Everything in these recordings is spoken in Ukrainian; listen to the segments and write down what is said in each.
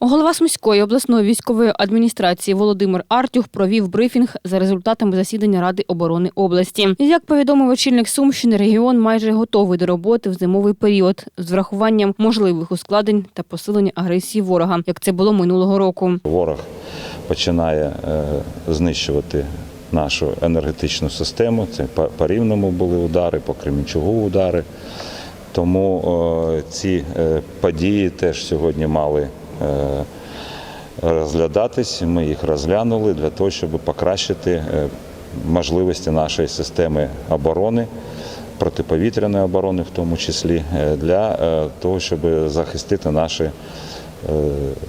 Голова Сумської обласної військової адміністрації Володимир Артюх провів брифінг за результатами засідання Ради оборони області. Як повідомив очільник Сумщини, регіон майже готовий до роботи в зимовий період з врахуванням можливих ускладнень та посилення агресії ворога, як це було минулого року. Ворог починає е, знищувати нашу енергетичну систему. Це по- Рівному були удари, по Кременчугу удари. Тому ці е, події теж сьогодні мали розглядатись. Ми їх розглянули для того, щоб покращити е, можливості нашої системи оборони, протиповітряної оборони, в тому числі, е, для е, того, щоб захистити наші е,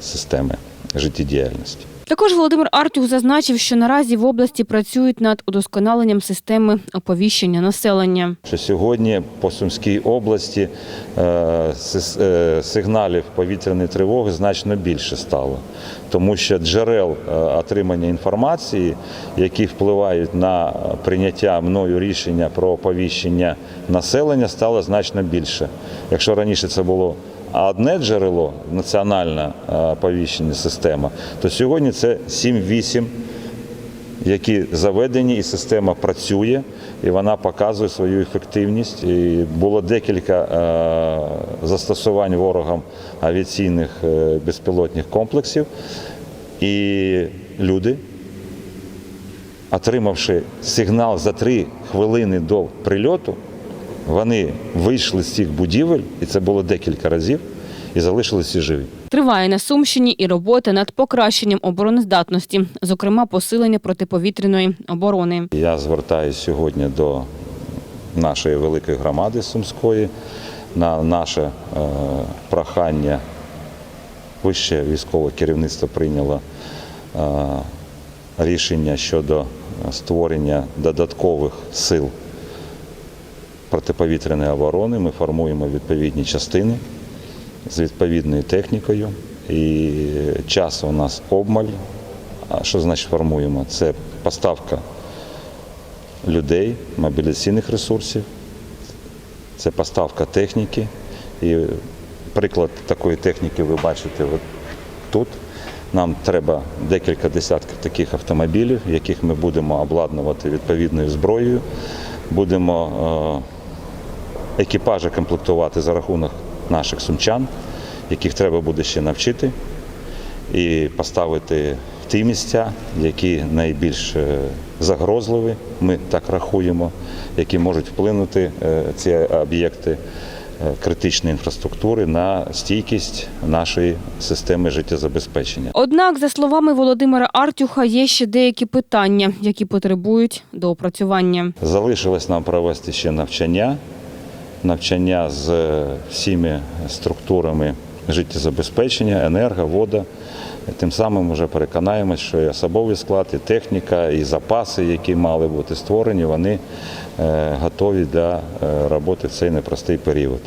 системи життєдіяльності. Також Володимир Артюх зазначив, що наразі в області працюють над удосконаленням системи оповіщення населення. Що сьогодні по Сумській області е, е, сигналів повітряної тривоги значно більше стало, тому що джерел е, отримання інформації, які впливають на прийняття мною рішення про оповіщення населення, стало значно більше. Якщо раніше це було одне джерело, національна е, оповіщення система, то сьогодні це 7-8 які заведені, і система працює, і вона показує свою ефективність. І було декілька е, застосувань ворогам авіаційних е, безпілотних комплексів. І люди, отримавши сигнал за три хвилини до прильоту, вони вийшли з цих будівель, і це було декілька разів, і залишилися живі. Триває на Сумщині і робота над покращенням обороноздатності, зокрема посилення протиповітряної оборони. Я звертаюся сьогодні до нашої великої громади Сумської на наше е, прохання. Вище військове керівництво прийняло е, рішення щодо створення додаткових сил протиповітряної оборони. Ми формуємо відповідні частини з відповідною технікою. І часу у нас обмаль. А що значить формуємо? Це поставка людей, мобіляційних ресурсів, це поставка техніки. І приклад такої техніки ви бачите от тут. Нам треба декілька десятків таких автомобілів, яких ми будемо обладнувати відповідною зброєю. Будемо е, екіпажі комплектувати за рахунок наших сумчан, яких треба буде ще навчити і поставити в ті місця, які найбільш е, загрозливі, ми так рахуємо, які можуть вплинути е, ці об'єкти е, критичної інфраструктури на стійкість нашої системи життєзабезпечення. Однак, за словами Володимира Артюха, є ще деякі питання, які потребують доопрацювання. Залишилось нам провести ще навчання, навчання з е, всіми структурами життєзабезпечення, енерго, вода. Тим самим вже переконаємось, що і особовий склад, і техніка, і запаси, які мали бути створені, вони е, готові для е, роботи в цей непростий період.